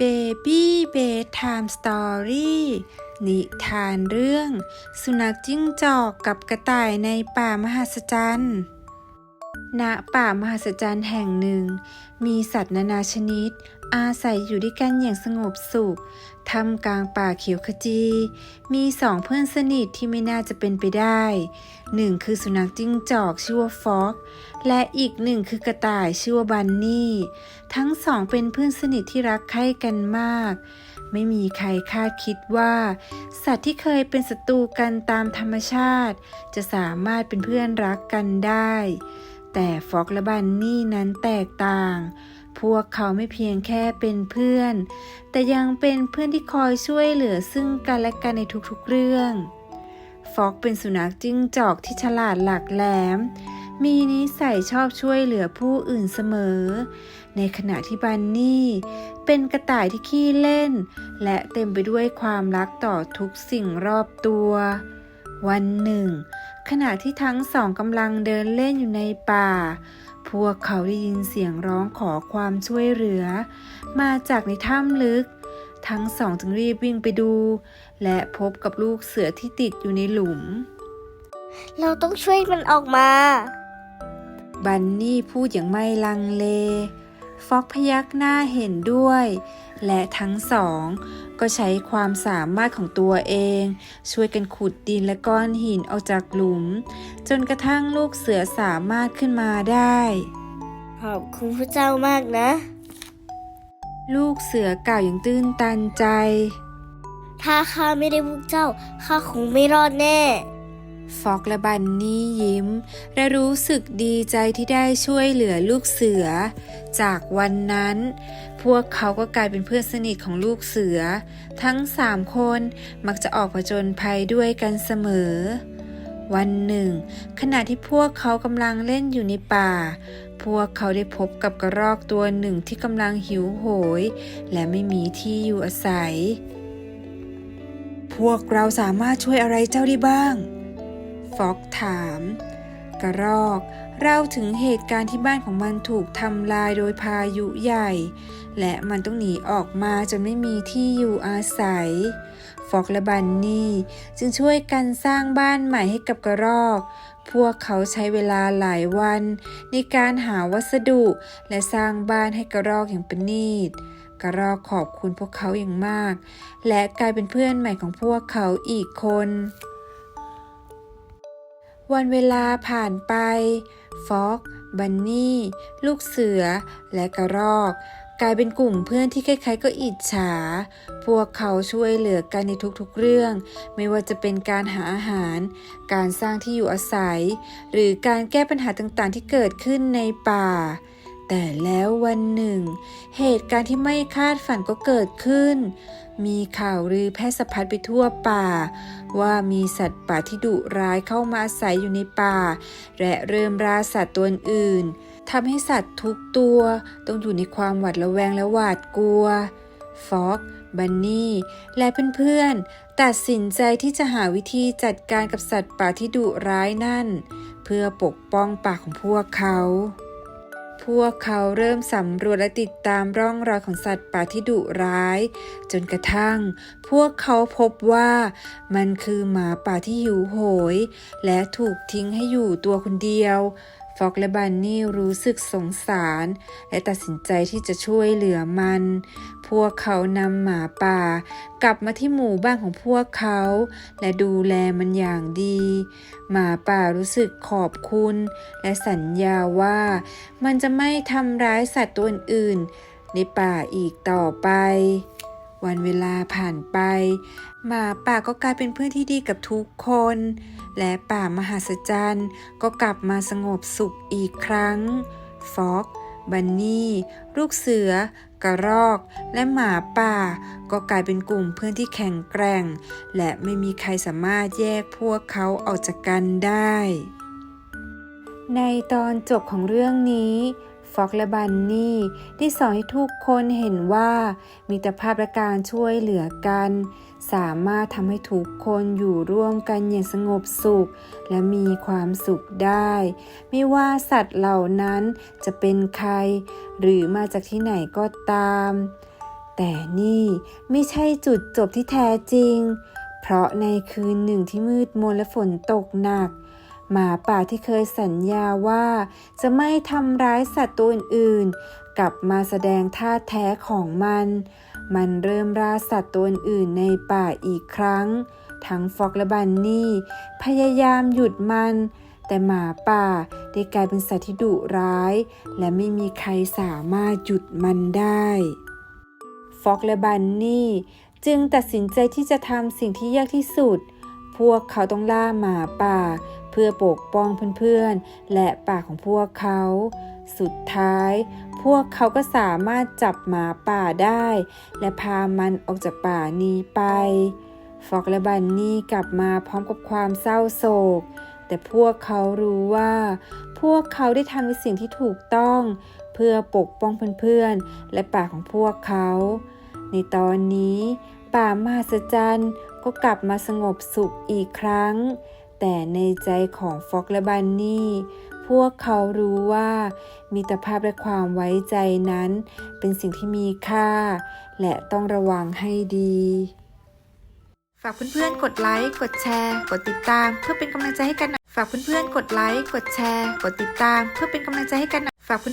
Baby Bedtime Story นิทานเรื่อง สุนัขจิ้งจอกกับกระต่ายในป่ามหัศจรรย์ ณป่ามหัศจรรย์แห่งหนึ่ง มีสัตว์นานาชนิด อาศัยอยู่ด้วยกันอย่างสงบสุขท่ามกลางป่าเขียวขจี มีสองเพื่อนสนิทที่ไม่น่าจะเป็นไปได้หนึ่งคือสุนัขจิ้งจอกชื่อว่าฟอกและอีกหนึ่งคือกระต่ายชื่อว่าบันนี่ ทั้งสองเป็นเพื่อนสนิทที่รักใคร่กันมาก ไม่มีใครคาดคิดว่า สัตว์ที่เคยเป็นศัตรูกันตามธรรมชาติ จะสามารถเป็นเพื่อนรักกันได้ แต่ฟอกและบันนี่นั้นแตกต่าง พวกเขาไม่เพียงแค่เป็นเพื่อน แต่ยังเป็นเพื่อนที่คอยช่วยเหลือซึ่งกันและกันในทุกๆเรื่อง ฟอกเป็นสุนัขจิ้งจอกที่ฉลาดหลักแหลม มีนิสัยชอบช่วยเหลือผู้อื่นเสมอ ในขณะที่บันนี่ เป็นกระต่ายที่ขี้เล่น และเต็มไปด้วยความรักต่อทุกสิ่งรอบตัว วันหนึ่ง ขณะที่ทั้งสองกำลังเดินเล่นอยู่ในป่า พวกเขาได้ยินเสียงร้องขอความช่วยเหลือ มาจากในถ้ำลึก ทั้งสองจึงรีบวิ่งไปดู และพบกับลูกเสือที่ติดอยู่ในหลุม เราต้องช่วยมันออกมา บันนี่พูดอย่างไม่ลังเล ฟ็อกพยักหน้าเห็นด้วย และทั้งสอง ก็ใช้ความสามารถของตัวเอง ช่วยกันขุดดินและก้อนหินออกจากหลุม จนกระทั่งลูกเสือสามารถขึ้นมาได้ ขอบคุณพระเจ้ามากนะ ลูกเสือกล่าวอย่างตื้นตันใจ ถ้าข้าไม่ได้พวกเจ้าข้าคงไม่รอดแน่ ฟอกและบันนี่ยิ้ม และรู้สึกดีใจที่ได้ช่วยเหลือลูกเสือ จากวันนั้น พวกเขาก็กลายเป็นเพื่อนสนิทของลูกเสือ ทั้งสามคนมักจะออกผจญภัยด้วยกันเสมอ วันหนึ่ง ขณะที่พวกเขากำลังเล่นอยู่ในป่า พวกเขาได้พบกับกระรอกตัวหนึ่งที่กำลังหิวโหย และไม่มีที่อยู่อาศัย พวกเราสามารถช่วยอะไรเจ้าได้บ้าง ฟอกถาม กระรอกเล่าถึงเหตุการณ์ที่บ้านของมันถูกทำลายโดยพายุใหญ่ และมันต้องหนีออกมาจนไม่มีที่อยู่อาศัย ฟอกและบันนี่จึงช่วยกันสร้างบ้านใหม่ให้กับกระรอก พวกเขาใช้เวลาหลายวัน ในการหาวัสดุและสร้างบ้านให้กระรอกอย่างประณีตกระรอกขอบคุณพวกเขาอย่างมาก และกลายเป็นเพื่อนใหม่ของพวกเขาอีกคน วันเวลาผ่านไปฟอก บันนี่ ลูกเสือ และกระรอก กลายเป็นกลุ่มเพื่อนที่ใครๆก็อิจฉา พวกเขาช่วยเหลือกันในทุกๆเรื่อง ไม่ว่าจะเป็นการหาอาหาร การสร้างที่อยู่อาศัย หรือการแก้ปัญหาต่างๆที่เกิดขึ้นในป่า แต่แล้ววันหนึ่ง เหตุการณ์ที่ไม่คาดฝันก็เกิดขึ้น มีข่าวลือแพร่สะพัดไปทั่วป่า ว่ามีสัตว์ป่าที่ดุร้ายเข้ามาอาศัยอยู่ในป่า และเริ่มราสัตว์ตัวอื่นทำให้สัตว์ทุกตัวต้องอยู่ในความหวาดระแวงและหวาดกลัวฟอกบันนี่และเพื่อนๆ ตัดสินใจที่จะหาวิธีจัดการกับสัตว์ป่าที่ดุร้ายนั่น เพื่อปกป้องป่าของพวกเขา พวกเขาเริ่มสำรวจและติดตามร่องรอยของสัตว์ป่าที่ดุร้าย จนกระทั่ง พวกเขาพบว่ามันคือหมาป่าที่หิวโหย และถูกทิ้งให้อยู่ตัวคนเดียว ฟอกและบันนี่รู้สึกสงสาร และตัดสินใจที่จะช่วยเหลือมัน พวกเขานำหมาป่า กลับมาที่หมู่บ้านของพวกเขา และดูแลมันอย่างดี หมาป่ารู้สึกขอบคุณ และสัญญาว่ามันจะไม่ทำร้ายสัตว์ตัวอื่นในป่าอีกต่อไป วันเวลาผ่านไป หมาป่าก็กลายเป็นเพื่อนที่ดีกับทุกคน และป่ามหัศจรรย์ก็กลับมาสงบสุขอีกครั้ง ฟอกบันนี่ลูกเสือ กระรอก และหมาป่า ก็กลายเป็นกลุ่มเพื่อนที่แข็งแกร่ง และไม่มีใครสามารถแยกพวกเขาออกจากกันได้ ในตอนจบของเรื่องนี้ ฟอกและบันนี่ได้สอนให้ทุกคนเห็นว่ามิตรภาพและการช่วยเหลือกัน สามารถทำให้ทุกคนอยู่ร่วมกันอย่างสงบสุข และมีความสุขได้ ไม่ว่าสัตว์เหล่านั้นจะเป็นใคร หรือมาจากที่ไหนก็ตาม แต่นี่ไม่ใช่จุดจบที่แท้จริง เพราะในคืนหนึ่งที่มืดมนและฝนตกหนัก หมาป่าที่เคยสัญญาว่าจะไม่ทำร้ายสัตว์ตัวอื่นๆ กลับมาแสดงท่าแท้ของมัน มันเริ่มล่าสัตว์ตัวอื่นในป่าอีกครั้ง ทั้งฟอกและบันนี่พยายามหยุดมัน แต่หมาป่าได้กลายเป็นสัตว์ที่ดุร้าย และไม่มีใครสามารถหยุดมันได้ฟอกและบันนี่จึงตัดสินใจที่จะทำสิ่งที่ยากที่สุด พวกเขาต้องล่าหมาป่า พื่อปกป้องเพื่อนๆ และป่าของพวกเขา สุดท้าย พวกเขาก็สามารถจับหมาป่าได้ และพามันออกจากป่านี้ไป ฟอกและบันนี่กลับมาพร้อมกับความเศร้าโศก แต่พวกเขารู้ว่า พวกเขาได้ทำในสิ่งที่ถูกต้อง เพื่อปกป้องเพื่อนๆ และป่าของพวกเขา ในตอนนี้ป่ามหัศจรรย์ก็กลับมาสงบสุขอีกครั้ง แต่ในใจของฟอกและบันนี่พวกเขารู้ว่ามิตรภาพและความไว้ใจนั้น เป็นสิ่งที่มีค่า และต้องระวังให้ดี ฝากเพื่อนๆ กดไลค์ กดแชร์ กดติดตาม เพื่อเป็นกำลังใจให้กันนะฝากเพื่อนๆ กดไลค์ กดแชร์ กดติดตาม เพื่อเป็นกำลังใจให้กันนะฝากเพื่อ